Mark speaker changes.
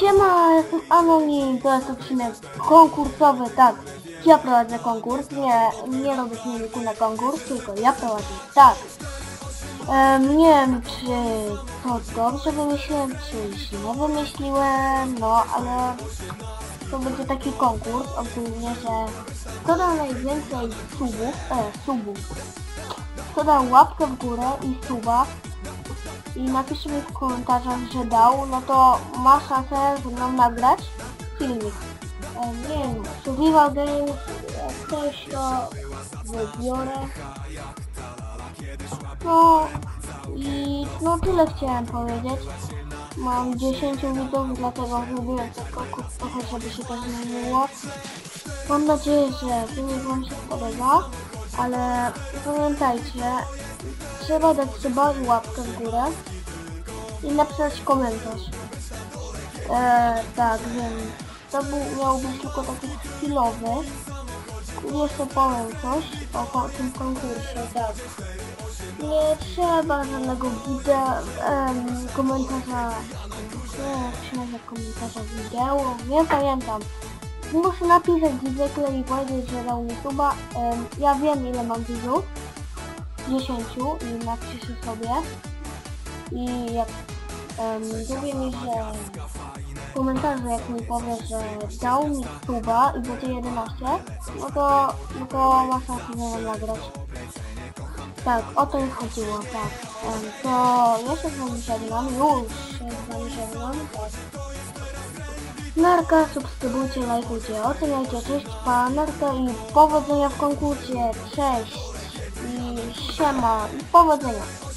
Speaker 1: Siema, jestem Anonim, to jest odcinek konkursowy, tak. Ja prowadzę konkurs, nie, nie robię filmiku na konkurs, tylko ja prowadzę, tak. Em, nie wiem, czy to dobrze wymyśliłem, czy źle wymyśliłem, no, ale to będzie taki konkurs, ogólnie, że kto da najwięcej subów, e, subów, kto da łapkę w górę i suba, i napisze mi w komentarzach, że dał, no to ma szansę ze mną nagrać filmik. E, nie wiem, Survival Games, ktoś to wybiorę. No i no tyle chciałem powiedzieć. Mam 10 widzów, dlatego zrobiłem konkurs trochę, żeby się to zmieniło. Mam nadzieję, że filmik wam się spodoba, ale pamiętajcie, trzeba dać i łapkę w górę i napisać komentarz. Eee, tak, wiem. To był, miał być tylko taki chwilowy. Jeszcze powiem coś o tym konkursie, tak. Nie trzeba żadnego wideo, em, komentarza, nie jak się komentarza wideo, nie pamiętam. Muszę napisać zwykle i powiedzieć, że dał mi suba. Em, ja wiem ile mam widzów. 10 i napiszę sobie. I jak um, powie mi, że w komentarzu jak mi powie, że dał mi suba i będzie 11, no to, no to ma szansę ze mną nagrać. Tak, o to mi chodziło, tak. Em, to ja się z wami żegnam, już się z wami żegnam, tak. Narka, subskrybujcie, lajkujcie, oceniajcie, cześć, pa, narka i powodzenia w konkursie, cześć i siema i powodzenia.